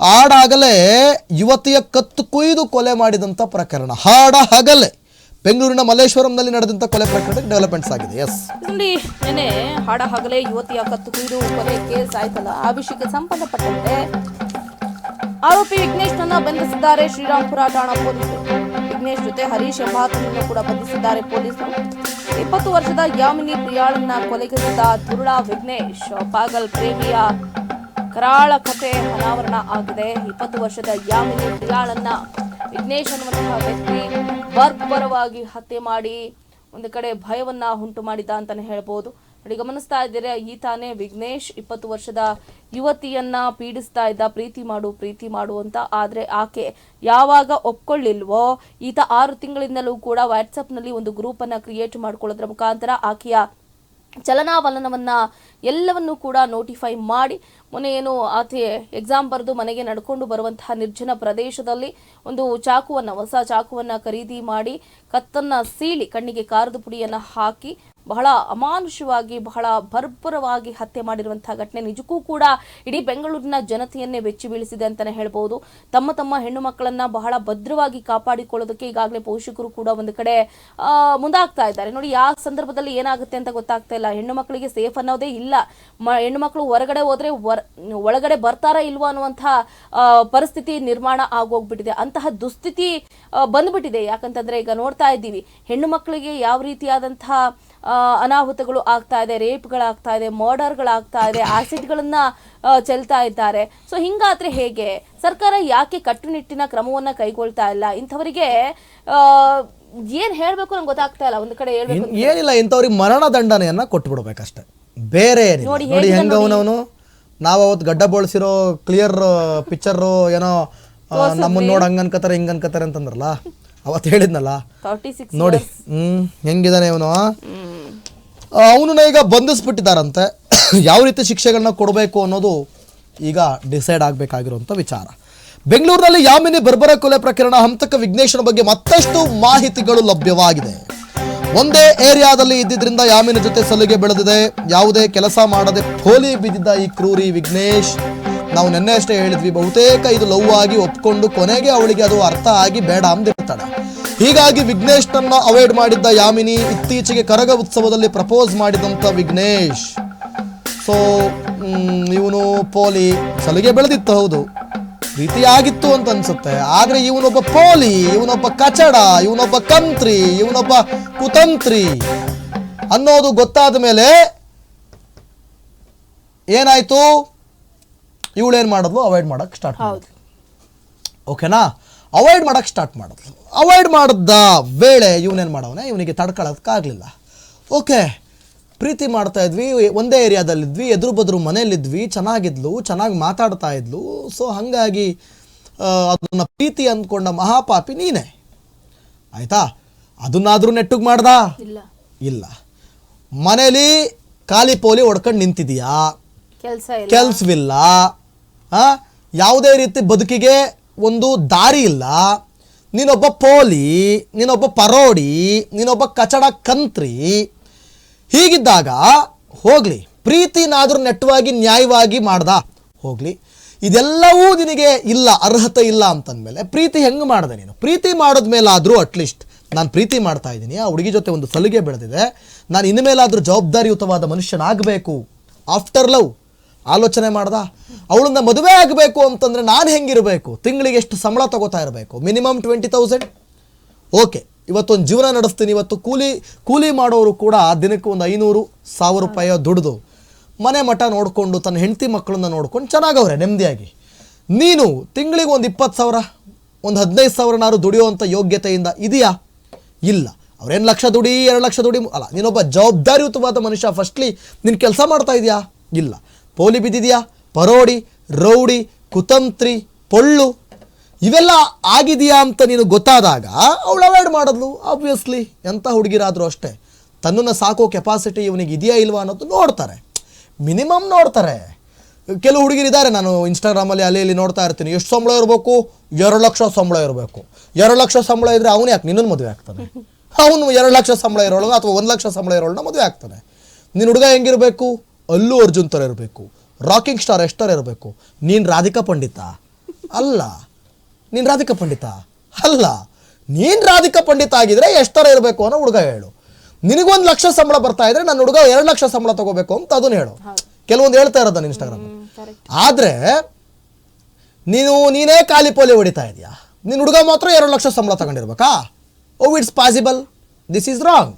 ಆಡಾಗಲೇ ಯುವತಿಯ ಕತ್ತು ಕುಯ್ದು ಕೊಲೆ ಮಾಡಿದಂಥ ಪ್ರಕರಣ. ಹಾಡ ಹಗಲೆ ಬೆಂಗಳೂರಿನ ಮಲ್ಲೇಶ್ವರಂನಲ್ಲಿ ನಡೆದಂತ ಕೊಲೆ ಪ್ರಕರಣ ಡೆವಲಪ್ಮೆಂಟ್ಸ್ ಆಗಿದೆ. ಎಸ್ ಇಲ್ಲಿ ನೆನೆ ಹಾಡ ಹಗಲೇ ಯುವತಿಯ ಕತ್ತು ಕುಯ್ದು ಕೊಲೆ ಕೇಸ್ ಆಯ್ತಲ್ಲ. ಆ ವಿಷಯಕ್ಕೆ ಸಂಬಂಧಪಟ್ಟಂತೆ ಆರೋಪಿ ವಿಘ್ನೇಶ್ನನ್ನ ಬಂಧಿಸಿದ್ದಾರೆ. ಶ್ರೀರಾಮ್ಪುರ ಠಾಣಾ ಪೊಲೀಸರು. ವಿಘ್ನೇಶ್ ಜೊತೆ ಹರೀಶ್ ಎಂಬಾತನನ್ನು ಕೂಡ ಬಂಧಿಸಿದ್ದಾರೆ ಪೊಲೀಸರು. ಇಪ್ಪತ್ತು ವರ್ಷದ ಯಾಮಿನಿ ಪ್ರಿಯಾಳನ್ನ ಕೊಲೆಗೈದ ದುರುಳ ವಿಘ್ನೇಶ್, ಪಾಗಲ್ ಪ್ರೇಮಿಯ ಕರಾಳ ಕಥೆ ಅನಾವರಣ ಆಗಿದೆ. ಇಪ್ಪತ್ತು ವರ್ಷದ ಯಾಮಿನಿ ಪ್ರಿಯಾಳನ್ನ ವಿಘ್ನೇಶ್ ಅನ್ನುವಂತಹ ವ್ಯಕ್ತಿ ಬರ್ಬರವಾಗಿ ಹತ್ಯೆ ಮಾಡಿ ಒಂದು ಕಡೆ ಭಯವನ್ನ ಉಂಟು ಮಾಡಿದ ಅಂತಾನೆ ಹೇಳ್ಬೋದು. ನೋಡಿ, ಗಮನಿಸ್ತಾ ಇದ್ದೀರಾ ತಾನೇ ವಿಘ್ನೇಶ್ ಇಪ್ಪತ್ತು ವರ್ಷದ ಯುವತಿಯನ್ನ ಪೀಡಿಸ್ತಾ ಇದ್ದ. ಪ್ರೀತಿ ಮಾಡು ಪ್ರೀತಿ ಮಾಡು ಅಂತ. ಆದ್ರೆ ಆಕೆ ಯಾವಾಗ ಒಪ್ಕೊಳ್ಳಿಲ್ವೋ, ಈತ ಆರು ತಿಂಗಳಿಂದಲೂ ಕೂಡ ವಾಟ್ಸಪ್ನಲ್ಲಿ ಒಂದು ಗ್ರೂಪ್ ಅನ್ನ ಕ್ರಿಯೇಟ್ ಮಾಡ್ಕೊಳ್ಳೋದ್ರ ಮುಖಾಂತರ ಆಕೆಯ ಚಲನಾವಲನವನ್ನ ಎಲ್ಲವನ್ನೂ ಕೂಡ ನೋಟಿಫೈ ಮಾಡಿ. ಮೊನ್ನೆ ಏನು ಆತ ಎಕ್ಸಾಮ್ ಬರೆದು ಮನೆಗೆ ನಡ್ಕೊಂಡು ಬರುವಂತಹ ನಿರ್ಜನ ಪ್ರದೇಶದಲ್ಲಿ ಒಂದು ಚಾಕುವನ್ನು, ಹೊಸ ಚಾಕುವನ್ನು ಖರೀದಿ ಮಾಡಿ, ಕತ್ತನ್ನು ಸೀಳಿ ಕಣ್ಣಿಗೆ ಕಾರದ ಪುಡಿಯನ್ನು ಹಾಕಿ ಬಹಳ ಅಮಾನುಷವಾಗಿ, ಬಹಳ ಭರ್ಭರವಾಗಿ ಹತ್ಯೆ ಮಾಡಿರುವಂತಹ ಘಟನೆ ನಿಜಕ್ಕೂ ಕೂಡ ಇಡೀ ಬೆಂಗಳೂರಿನ ಜನತೆಯನ್ನೇ ಬೆಚ್ಚಿ ಬೀಳಿಸಿದೆ ಅಂತಾನೆ ಹೇಳ್ಬೋದು. ತಮ್ಮ ತಮ್ಮ ಹೆಣ್ಣು ಮಕ್ಕಳನ್ನ ಬಹಳ ಭದ್ರವಾಗಿ ಕಾಪಾಡಿಕೊಳ್ಳೋದಕ್ಕೆ ಈಗಾಗಲೇ ಪೋಷಕರು ಕೂಡ ಒಂದು ಕಡೆ ಮುಂದಾಗ್ತಾ ಇದ್ದಾರೆ. ನೋಡಿ, ಯಾವ ಸಂದರ್ಭದಲ್ಲಿ ಏನಾಗುತ್ತೆ ಅಂತ ಗೊತ್ತಾಗ್ತಾ ಇಲ್ಲ. ಹೆಣ್ಣು ಮಕ್ಕಳಿಗೆ ಸೇಫ್ ಅನ್ನೋದೇ ಇಲ್ಲ. ಹೆಣ್ಣು ಮಕ್ಕಳು ಹೊರಗಡೆ ಹೋದ್ರೆ ಒಳಗಡೆ ಬರ್ತಾರಾ ಇಲ್ವಾ ಅನ್ನುವಂತಹ ಪರಿಸ್ಥಿತಿ ನಿರ್ಮಾಣ ಆಗೋಗ್ಬಿಟ್ಟಿದೆ. ಅಂತಹ ದುಸ್ಥಿತಿ ಬಂದ್ಬಿಟ್ಟಿದೆ. ಯಾಕಂತಂದ್ರೆ ಈಗ ನೋಡ್ತಾ ಇದ್ದೀವಿ. ಹೆಣ್ಣು ಮಕ್ಕಳಿಗೆ ಯಾವ ರೀತಿಯಾದಂತಹ ಅನಾಹುತಗಳು ಆಗ್ತಾ ಇದೆ ರೇಪ್ಗಳಾಗ್ತಾ ಇದೆ ಮರ್ಡರ್ಗಳಾಗ್ತಾ ಇದೆ ಆಸಿಡ್ಗಳನ್ನು ಚೆಲ್ತಾ ಇದ್ದಾರೆ. ಸೊ ಹಿಂಗಾದ್ರೆ ಹೇಗೆ? ಸರ್ಕಾರ ಯಾಕೆ ಕಟ್ಟುನಿಟ್ಟಿನ ಕ್ರಮವನ್ನ ಕೈಗೊಳ್ತಾ ಇಲ್ಲ? ಇಂಥವರಿಗೆ ಏನ್ ಹೇಳ್ಬೇಕು ನಂಗೆ ಗೊತ್ತಾಗ್ತಾ ಇಲ್ಲ. ಒಂದು ಕಡೆ ಹೇಳ್ಬೇಕು ಏನಿಲ್ಲ ಇಂಥವ್ರಿಗೆ ಮರಣ ದಂಡನೆಯನ್ನ ಕೊಟ್ಟು ಬಿಡ್ಬೇಕಷ್ಟೆ ಬೇರೆ ನೋಡಿ, ಹೆಂಗವನವನು ನಾವು ಅವತ್ತು ಗಡ್ಡ ಬೋಳ್ಸಿರೋ ಕ್ಲಿಯರ್ ಪಿಕ್ಚರ್ ಏನೋ ನಮ್ಮನ್ನ ನೋಡ್ ಹಂಗ ಅನ್ಕತಾರೆ ಹಿಂಗ ಅನ್ಕತಾರೆ ಅಂತಂದ್ರಲ್ಲ? ಅವತ್ತು ಹೇಳಿದ್ನಲ್ಲ? ನೋಡಿ. ಹ್ಮ್ ಹೆಂಗಿದಾನೆ ಇವನು ಅವನನ್ನ ಈಗ ಬಂಧಿಸ್ಬಿಟ್ಟಿದ್ದಾರಂತೆ. ಯಾವ ರೀತಿ ಶಿಕ್ಷೆಗಳನ್ನ ಕೊಡಬೇಕು ಅನ್ನೋದು ಈಗ ಡಿಸೈಡ್ ಆಗಬೇಕಾಗಿರುವಂಥ ವಿಚಾರ. ಬೆಂಗಳೂರಿನಲ್ಲಿ ಯಾಮಿನಿ ಬರ್ಬರ ಕೊಲೆ ಪ್ರಕರಣ ಹಂತಕ ವಿಘ್ನೇಶ್ವರ ಬಗ್ಗೆ ಮತ್ತಷ್ಟು ಮಾಹಿತಿಗಳು ಲಭ್ಯವಾಗಿದೆ. ಒಂದೇ ಏರಿಯಾದಲ್ಲಿ ಇದ್ದಿದ್ರಿಂದ ಯಾಮಿನ ಜೊತೆ ಸಲಿಗೆ ಬೆಳೆದಿದೆ. ಯಾವುದೇ ಕೆಲಸ ಮಾಡದೆ ಪೋಲಿ ಬಿದ್ದಿದ್ದ ಈ ಕ್ರೂರಿ ವಿಘ್ನೇಶ್, ನಾವು ನಿನ್ನೆ ಅಷ್ಟೇ ಹೇಳಿದ್ವಿ, ಬಹುತೇಕ ಇದು ಲವ್ ಆಗಿ ಒಪ್ಕೊಂಡು ಕೊನೆಗೆ ಅವಳಿಗೆ ಅದು ಅರ್ಥ ಆಗಿ ಬೇಡ ಅಂದಿರ್ತಾಳೆ. ಹೀಗಾಗಿ ವಿಘ್ನೇಶ್ನನ್ನ ಅವಾಯ್ಡ್ ಮಾಡಿದ್ದ ಯಾಮಿನಿ ಇತ್ತೀಚೆಗೆ ಕರಗ ಉತ್ಸವದಲ್ಲಿ ಪ್ರಪೋಸ್ ಮಾಡಿದಂಥ ವಿಘ್ನೇಶ್. ಸೊ ಇವನು ಪೋಲಿ ಸಲಿಗೆ ಬೆಳೆದಿತ್ತು ಹೌದು. ರೀತಿಯಾಗಿತ್ತು ಅಂತ ಅನ್ಸುತ್ತೆ. ಆದ್ರೆ ಇವನೊಬ್ಬ ಪೋಲಿ ಇವನೊಬ್ಬ ಕಚಡ ಇವನೊಬ್ಬ ಕಂತ್ರಿ ಇವನೊಬ್ಬ ಕುತಂತ್ರಿ ಅನ್ನೋದು ಗೊತ್ತಾದ ಮೇಲೆ ಏನಾಯ್ತು? ಇವಳೇನ್ ಮಾಡಿದ್ಲು? ಅವಾಯ್ಡ್ ಮಾಡಕ್ ಸ್ಟಾರ್ಟ್ ಹೌದು. ಓಕೆನಾ ಅವಾಯ್ಡ್ ಮಾಡಕ್ಕೆ ಸ್ಟಾರ್ಟ್ ಮಾಡಿದ್ಲು. ಅವಾಯ್ಡ್ ಮಾಡಿದ್ದ ವೇಳೆ ಇವನೇನು ಮಾಡವನೆ? ಇವನಿಗೆ ತಡ್ಕೊಳ್ಳೋದಕ್ಕಾಗಲಿಲ್ಲ ಓಕೆ ಪ್ರೀತಿ ಮಾಡ್ತಾ ಇದ್ವಿ ಒಂದೇ ಏರಿಯಾದಲ್ಲಿದ್ವಿ ಎದುರು ಬದ್ರು ಮನೆಯಲ್ಲಿದ್ವಿ ಚೆನ್ನಾಗಿದ್ಲು ಚೆನ್ನಾಗಿ ಮಾತಾಡ್ತಾ ಇದ್ಲು. ಸೊ ಹಾಗಾಗಿ ಅದನ್ನ ಪ್ರೀತಿ ಅಂದ್ಕೊಂಡ ಮಹಾಪಾಪಿ ನೀನೇ. ಆಯಿತಾ? ಅದನ್ನಾದರೂ ನೆಟ್ಟಗೆ ಮಾಡ್ದ? ಇಲ್ಲ. ಇಲ್ಲ. ಮನೇಲಿ ಖಾಲಿ ಪೋಲಿ ಹೊಡ್ಕೊಂಡು ನಿಂತಿದೀಯಾ? ಕೆಲ್ಸವಿಲ್ಲ. ಆ, ಯಾವುದೇ ರೀತಿ ಬದುಕಿಗೆ ಒಂದು ದಾರಿ ಇಲ್ಲ. ನೀನೊಬ್ಬ ಪೋಲಿ, ನೀನೊಬ್ಬ ಪರೋಡಿ, ನೀನೊಬ್ಬ ಕಚಡ ಕಂತ್ರಿ, ಹೀಗಿದ್ದಾಗ ಹೋಗಲಿ, ಪ್ರೀತಿನಾದರೂ ನೆಟ್ಟವಾಗಿ ನ್ಯಾಯವಾಗಿ ಮಾಡ್ದ. ಹೋಗ್ಲಿ, ಇದೆಲ್ಲವೂ ನಿನಗೆ ಇಲ್ಲ, ಅರ್ಹತೆ ಇಲ್ಲ ಅಂತಂದಮೇಲೆ ಪ್ರೀತಿ ಹೆಂಗೆ ಮಾಡಿದೆ ನೀನು? ಪ್ರೀತಿ ಮಾಡಿದ್ಮೇಲಾದರೂ ಅಟ್ಲೀಸ್ಟ್ ನಾನು ಪ್ರೀತಿ ಮಾಡ್ತಾ ಇದ್ದೀನಿ, ಆ ಹುಡುಗಿ ಜೊತೆ ಒಂದು ಸಲಿಗೆ ಬೆಳೆದಿದೆ, ನಾನು ಇನ್ಮೇಲಾದರೂ ಜವಾಬ್ದಾರಿಯುತವಾದ ಮನುಷ್ಯನಾಗಬೇಕು. ಆಫ್ಟರ್ ಲವ್ ಆಲೋಚನೆ ಮಾಡ್ದ? ಅವಳನ್ನ ಮದುವೆ ಆಗಬೇಕು ಅಂತಂದರೆ ನಾನು ಹೆಂಗಿರಬೇಕು? ತಿಂಗಳಿಗೆ ಎಷ್ಟು ಸಂಬಳ ತಗೋತಾ ಇರಬೇಕು? ಮಿನಿಮಮ್ ಟ್ವೆಂಟಿ ತೌಸಂಡ್ ಓಕೆ ಇವತ್ತೊಂದು ಜೀವನ ನಡೆಸ್ತೀನಿ. ಇವತ್ತು ಕೂಲಿ ಕೂಲಿ ಮಾಡೋರು ಕೂಡ ದಿನಕ್ಕೆ ಒಂದು ಐನೂರು ಸಾವಿರ ರೂಪಾಯಿ ದುಡಿದು ಮನೆ ಮಠ ನೋಡಿಕೊಂಡು ತನ್ನ ಹೆಂಡತಿ ಮಕ್ಕಳನ್ನ ನೋಡ್ಕೊಂಡು ಚೆನ್ನಾಗವ್ರೆ, ನೆಮ್ಮದಿಯಾಗಿ. ನೀನು ತಿಂಗಳಿಗೆ ಒಂದು ಇಪ್ಪತ್ತು ಸಾವಿರ, ಒಂದು ಹದಿನೈದು ಸಾವಿರನಾರು ದುಡಿಯುವಂಥ ಯೋಗ್ಯತೆಯಿಂದ ಇದೆಯಾ? ಇಲ್ಲ. ಅವ್ರೇನು ಲಕ್ಷ ದುಡಿ, ಎರಡು ಲಕ್ಷ ದುಡಿ ಅಲ್ಲ, ನೀನೊಬ್ಬ ಜವಾಬ್ದಾರಿಯುತವಾದ ಮನುಷ್ಯ ಫಸ್ಟ್ಲಿ ನೀನು ಕೆಲಸ ಮಾಡ್ತಾ ಇದೆಯಾ? ಇಲ್ಲ. ಪೋಲಿ ಬಿದ್ದಿದ್ಯಾ? ಪರೋಡಿ, ರೌಡಿ, ಕುತಂತ್ರಿ, ಪೊಳ್ಳು ಇವೆಲ್ಲ ಆಗಿದೆಯಾ ಅಂತ ನೀನು ಗೊತ್ತಾದಾಗ ಅವಳು ಅವಾಯ್ಡ್ ಮಾಡಿದ್ಲು ಆಬ್ವಿಯಸ್ಲಿ ಎಂಥ ಹುಡುಗಿರಾದರೂ ಅಷ್ಟೇ. ತನ್ನನ್ನು ಸಾಕೋ ಕೆಪಾಸಿಟಿ ಇವನಿಗೆ ಇದೆಯಾ ಇಲ್ವಾ ಅನ್ನೋದು ನೋಡ್ತಾರೆ. ಮಿನಿಮಮ್ ನೋಡ್ತಾರೆ. ಕೆಲವು ಹುಡುಗಿರಿದ್ದಾರೆ, ನಾನು ಇನ್ಸ್ಟಾಗ್ರಾಮಲ್ಲಿ ಅಲ್ಲಿ ಇಲ್ಲಿ ನೋಡ್ತಾ ಇರ್ತೀನಿ. ಎಷ್ಟು ಸಂಬಳ ಇರಬೇಕು? ಎರಡು ಲಕ್ಷ ಸಂಬಳ ಇರಬೇಕು. ಎರಡು ಲಕ್ಷ ಸಂಬಳ ಇದ್ದರೆ ಅವನು ಯಾಕೆ? ನಿನ್ನನ್ನು ಮದುವೆ ಆಗ್ತಾನೆ. ಅವನು ಎರಡು ಲಕ್ಷ ಸಂಬಳ ಇರೋಳು ಅಥವಾ ಒಂದು ಲಕ್ಷ ಸಂಬಳ ಇರೋಳನ್ನ ಮದುವೆ ಆಗ್ತಾನೆ. ನಿನ್ನ ಹುಡುಗ ಹೆಂಗಿರಬೇಕು? ಅಲ್ಲೂ ಅರ್ಜುನ್ ಥರ ಇರಬೇಕು. ರಾಕಿಂಗ್ ಸ್ಟಾರ್ ಎಷ್ಟರ ಇರಬೇಕು? ನೀನು ರಾಧಿಕಾ ಪಂಡಿತ? ಅಲ್ಲ. ನೀನು ರಾಧಿಕಾ ಪಂಡಿತ? ಅಲ್ಲ. ನೀನು ರಾಧಿಕಾ ಪಂಡಿತ ಆಗಿದ್ರೆ ಎಷ್ಟರ ಇರಬೇಕು ಅನ್ನೋ ಹುಡುಗ ಹೇಳು. ನಿನಗೊಂದು ಲಕ್ಷ ಸಂಬಳ ಬರ್ತಾ ಇದ್ರೆ ನನ್ನ ಹುಡುಗ ಎರಡು ಲಕ್ಷ ಸಂಬಳ ತಗೋಬೇಕು ಅಂತ ಅದನ್ನ ಹೇಳು. ಕೆಲವೊಂದು ಹೇಳ್ತಾ ಇರೋದು ನಾನು ಇನ್ಸ್ಟಾಗ್ರಾಮ್ ಆದರೆ ನೀನು ನೀನೇ ಖಾಲಿ ಪೋಲಿ ಹೊಡಿತಾ ಇದೆಯಾ? ನಿನ್ನ ಹುಡುಗ ಮಾತ್ರ ಎರಡು ಲಕ್ಷ ಸಂಬಳ ತಗೊಂಡಿರ್ಬೇಕಾ? ಓ it's possible this is wrong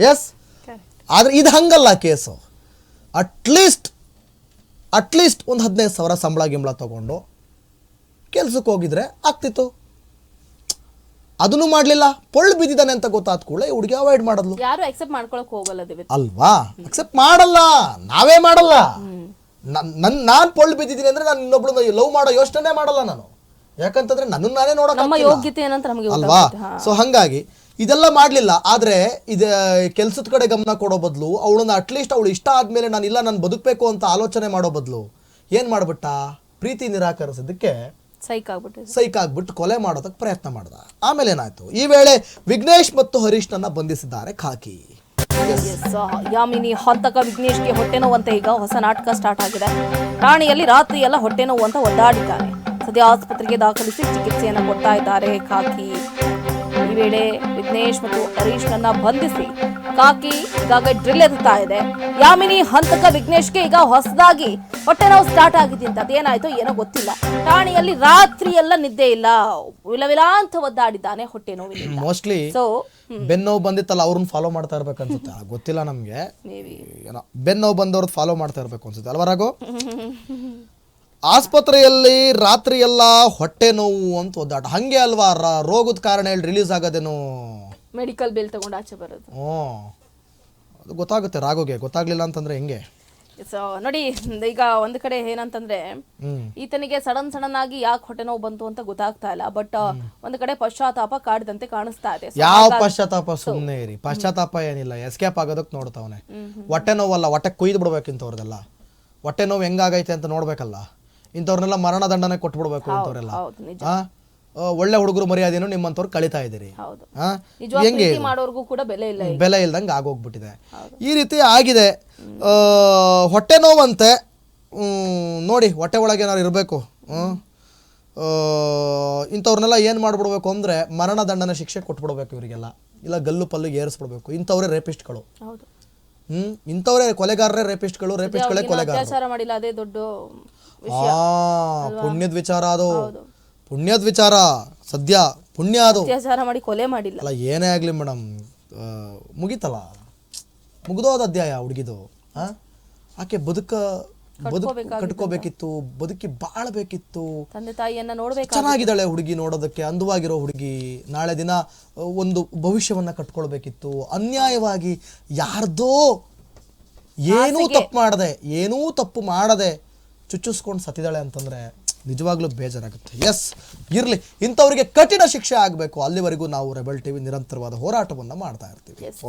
yes ಆದರೆ ಇದು ಹಂಗಲ್ಲ ಕೇಸು. ಅಟ್ಲೀಸ್ಟ್ ಅಟ್ಲೀಸ್ಟ್ ಒಂದು ಹದಿನೈದು ಸಾವಿರ ಸಂಬಳ ಗಿಂಬಳ ತಗೊಂಡು ಕೆಲಸಕ್ಕೆ ಹೋಗಿದ್ರೆ ಆಗ್ತಿತ್ತು. ಅದನ್ನು ಮಾಡಲಿಲ್ಲ. ಪೊಳ್ಳು ಬಿದ್ದಿದ್ದಾನೆ ಅಂತ ಗೊತ್ತಾದ ಕೂಡಲೇ ಹುಡುಗಿ ಅವಾಯ್ಡ್ ಮಾಡಿದ್ಲು. ಯಾರು ಅಕ್ಸೆಪ್ಟ್ ಮಾಡ್ಕೊಳಕ್ ಹೋಗಲ್ಲ ದಿವ್ಯ ಅಲ್ವಾ? ಅಕ್ಸೆಪ್ಟ್ ಮಾಡಲ್ಲ. ನಾವೇ ಮಾಡಲ್ಲ. ನನ್ ನಾನು ಪೊಳ್ಳು ಬಿದ್ದಿದ್ದೀನಿ ಅಂದ್ರೆ ನಾನು ಇನ್ನೊಬ್ಳನ್ನ ಲವ್ ಮಾಡೋ ಯೋಚನೆ ಮಾಡಲ್ಲ ನಾನು. ಯಾಕಂತಂದ್ರೆ ನನ್ನನ್ನು ನಾನೇ ನಮ್ಮ ಆಗ್ತಿಲ್ಲ. ಯೋಗ್ಯತೆ ಏನಂತ ನಮಗೆ ಅಲ್ವಾ? ಗೊತ್ತಾಗುತ್ತೆ. ಸೊ ಹಂಗಾಗಿ ಇದೆಲ್ಲ ಮಾಡಲಿಲ್ಲ. ಆದರೆ ಇದು ಕೆಲಸದ ಕಡೆ ಗಮನ ಕೊಡೋ ಬದಲು ಅವಳನ್ನ ಅಟ್ಲೀಸ್ಟ್ ಅವಳು ಇಷ್ಟ ಆದಮೇಲೆ ನಾನು ಇಲ್ಲ ನಾನು ಬದುಕಬೇಕು ಅಂತ ಆಲೋಚನೆ ಮಾಡೋ ಬದಲು ಏನು ಮಾಡ್ಬಿಟ್ಟ? ಪ್ರೀತಿ ನಿರಾಕರಿಸಿದ್ದಕ್ಕೆ ಸೈಕ್ ಸೈಕಾಗ್ಬಿಟ್ಟು ಸೈಕ್ ಆಗ್ಬಿಟ್ಟು ಕೊಲೆ ಮಾಡೋದಕ್ಕೆ ಪ್ರಯತ್ನ ಮಾಡ್ದ. ಆಮೇಲೆ ಏನಾಯ್ತು? ಈ ವೇಳೆ ವಿಘ್ನೇಶ್ ಮತ್ತು ಹರೀಶ್ನನ್ನ ಬಂಧಿಸಿದ್ದಾರೆ ಖಾಕಿ. ಯಾಮಿನಿ ಹೊತ್ತಕ ವಿಘ್ನೇಶ್ಗೆ ಹೊಟ್ಟೆ ನೋವು ಅಂತ ಈಗ ಹೊಸ ನಾಟಕ ಸ್ಟಾರ್ಟ್ ಆಗಿದೆ. ರಾಣಿಯಲ್ಲಿ ರಾತ್ರಿ ಎಲ್ಲ ಹೊಟ್ಟೆ ನೋವು ಅಂತ ಒದ್ದಾಡಿದ್ದಾರೆ. ಸದ್ಯ ಆಸ್ಪತ್ರೆಗೆ ದಾಖಲಿಸಿ ಚಿಕಿತ್ಸೆಯನ್ನು ಕೊಡ್ತಾ ಇದ್ದಾರೆ ಕಾಕಿ ಈ ವೇಳೆ ವಿಘ್ನೇಶ್ ಮತ್ತು ಹರೀಶ್ನನ್ನ ಬಂಧಿಸಿ. ಕಾಕಿ ಈಗಾಗ ಡ್ರಿಲ್ ಎದುತ್ತಾ ಇದೆ. ಯಾಮಿನಿ ಹಂತಕ ವಿಘ್ನೇಶ್ಗೆ ಈಗ ಹೊಸದಾಗಿ ಹೊಟ್ಟೆ ನಾವು ಸ್ಟಾರ್ಟ್ ಆಗಿದೆ ಅಂತ ಅದೇನಾಯ್ತು ಏನೋ ಗೊತ್ತಿಲ್ಲ. ಠಾಣೆಯಲ್ಲಿ ರಾತ್ರಿ ಎಲ್ಲ ನಿದ್ದೆ ಇಲ್ಲ. ವಿಲವಿಲ ಅಂತ ಒದ್ದಾಡಿದ್ದಾನೆ ಹೊಟ್ಟೆ ನೋವು ಮೋಸ್ಟ್ಲಿ ಸೊ ಬೆನ್ನೋವು ಬಂದಿತ್ತಲ್ಲ ಅವ್ರನ್ನ ಫಾಲೋ ಮಾಡ್ತಾ ಇರ್ಬೇಕು ಅನ್ಸುತ್ತೆ. ಗೊತ್ತಿಲ್ಲ ನಮ್ಗೆ. ಏನೋ ಬೆನ್ನೋವು ಬಂದವ್ರದ್ದು ಫಾಲೋ ಮಾಡ್ತಾ ಇರ್ಬೇಕು ಅನ್ಸುತ್ತೆ. ಅಲ್ವಾ ರಾಘು? ಆಸ್ಪತ್ರೆಯಲ್ಲಿ ರಾತ್ರಿ ಎಲ್ಲ ಹೊಟ್ಟೆ ನೋವು ಅಂತ ಒದ್ದಾಟ. ಹಂಗೆ ಅಲ್ವಾ? ರ- ರೋಗದ ಕಾರಣ ಹೇಳಿ ರಿಲೀಸ್ ಆಗೋದೇನು? ಮೆಡಿಕಲ್ ಬಿಲ್ ತಗೊಂಡು ಆಚೆ ಬರೋದು. ಹ್ಞೂ ಅದು ಗೊತ್ತಾಗುತ್ತೆ. ರಾಗೋಗೆ ಗೊತ್ತಾಗ್ಲಿಲ್ಲ ಅಂತಂದ್ರೆ ಹೆಂಗೆ? ಸೊ ನೋಡಿ ಈಗ ಒಂದು ಕಡೆ ಏನಂತಂದ್ರೆ ಹ್ಮ್. ಈತನಿಗೆ ಸಡನ್ ಸಡನ್ ಆಗಿ ಯಾಕೆ ಹೊಟ್ಟೆ ನೋವು ಬಂತು ಅಂತ ಗೊತ್ತಾಗ್ತಾ ಇಲ್ಲ. ಬಟ್ ಒಂದು ಕಡೆ ಪಶ್ಚಾತ್ತಾಪ ಕಾಡ್ದಂತೆ ಕಾಣಿಸ್ತಾ ಇದೆ. So, ಯಾವ ಪಶ್ಚಾತ್ತಾಪ? ಸುಮ್ಮನೆ ಇರಿ. ಪಶ್ಚಾತ್ತಾಪ ಏನಿಲ್ಲ. ಎಸ್ಕೇಪ್ ಆಗೋದಕ್ಕೆ ನೋಡ್ತಾವನೆ. ಹೊಟ್ಟೆ ನೋವಲ್ಲ ಹೊಟ್ಟೆ ಕುಯ್ದು ಬಿಡ್ಬೇಕು ಇಂಥವ್ರದೆಲ್ಲ ಹೊಟ್ಟೆ ನೋವು ಹೆಂಗಾಗೈತೆ ಅಂತ ನೋಡ್ಬೇಕಲ್ಲ. ಇಂಥವ್ರನ್ನೆಲ್ಲ ಮರಣದಂಡನೆ ಕೊಟ್ಬಿಡ್ಬೇಕು ಇಂಥವ್ರೆಲ್ಲ ಹೌದು ನಿಜ. ಆ? ಆ, ಒಳ್ಳೆ ಹುಡುಗರು ಮರ್ಯಾದೆಯನ್ನು ನಿಮ್ಮಂಥವ್ರು ಕಳಿತಾ ಇದ್ದೀರಿ. ಹೌದು. ಆ? ಹೆಂಗೆ ಪ್ರೀತಿ ಮಾಡೋರ್ಗೂ ಕೂಡ ಬೆಲೆ ಇಲ್ಲ ಈಗ. ಬೆಲೆ ಇಲ್ದಂಗೆ ಆಗೋಗ್ಬಿಟ್ಟಿದೆ. ಈ ರೀತಿ ಆಗಿದೆ. ಆ, ಹೊಟ್ಟೆ ನೋವಂತೆ. ಹ್ಮ್, ನೋಡಿ ಹೊಟ್ಟೆ ಒಳಗೆ ಏನಾದ್ರು ಇರಬೇಕು. ಇಂಥವ್ರನ್ನೆಲ್ಲ ಏನು ಮಾಡ್ಬಿಡ್ಬೇಕು ಅಂದರೆ ಮರಣ ದಂಡನೆ ಶಿಕ್ಷೆ ಕೊಟ್ಬಿಡ್ಬೇಕು ಇವರಿಗೆಲ್ಲ. ಇಲ್ಲ ಗಲ್ಲು ಪಲ್ಲು ಏರಿಸ್ಬಿಡ್ಬೇಕು. ಇಂಥವ್ರೇ ರೇಪಿಸ್ಟ್ಗಳು. ಹೌದು. ಇಂಥವ್ರೇ ಕೊಲೆಗಾರರೇ ರೇಪಿಸ್ಟ್ಗಳು ರೇಪಿಸ್ಟ್ಗಳೇ ಕೊಲೆಗಾರ ಕೊಲೆಗಾರರು. ಅತ್ಯಾಚಾರ ಮಾಡಿಲ್ಲ ಅದೇ ದೊಡ್ಡ ಪುಣ್ಯದ ವಿಚಾರ ಅದು. ಪುಣ್ಯದ ವಿಚಾರ ಸದ್ಯ ಪುಣ್ಯ ಅದು. ಅತ್ಯಾಚಾರ ಮಾಡಿ ಕೊಲೆ ಮಾಡಿಲ್ಲ. ಅಲ್ಲ ಏನೇ ಆಗ್ಲಿ ಮೇಡಮ್ ಮುಗೀತಲ್ಲ? ಮುಗಿದೋದ ಅಧ್ಯಾಯ ಹುಡುಗಿದು ಆ? ಆಕೆ ಬದುಕ ಬದುಕು ಕಟ್ಕೋಬೇಕಿತ್ತು ಬದುಕಿ ಬಾಳ್ಬೇಕಿತ್ತು. ತಂದೆ ತಾಯಿಯನ್ನ ನೋಡ್ಬೇಕು ಚೆನ್ನಾಗಿದ್ದಾಳೆ ಹುಡುಗಿ ನೋಡೋದಕ್ಕೆ ಅಂದವಾಗಿರೋ ಹುಡುಗಿ. ನಾಳೆ ದಿನ ಆ, ಒಂದು ಭವಿಷ್ಯವನ್ನ ಕಟ್ಕೊಳ್ಬೇಕಿತ್ತು. ಅನ್ಯಾಯವಾಗಿ ಯಾರ್ದೋ ಏನೂ ತಪ್ಪು ಮಾಡದೆ ಏನೂ ತಪ್ಪು ಮಾಡದೆ ಚುಚ್ಚಿಸ್ಕೊಂಡು ಸತ್ತಿದ್ದಾಳೆ ಅಂತಂದರೆ ನಿಜವಾಗ್ಲೂ ಬೇಜಾರಾಗುತ್ತೆ. ಎಸ್ ಇರಲಿ. ಇಂಥವರಿಗೆ ಕಠಿಣ ಶಿಕ್ಷೆ ಆಗಬೇಕು. ಅಲ್ಲಿವರೆಗೂ ನಾವು ರೆಬಲ್ ಟಿವಿ ನಿರಂತರವಾದ ಹೋರಾಟವನ್ನು ಮಾಡ್ತಾ ಇರ್ತೀವಿ.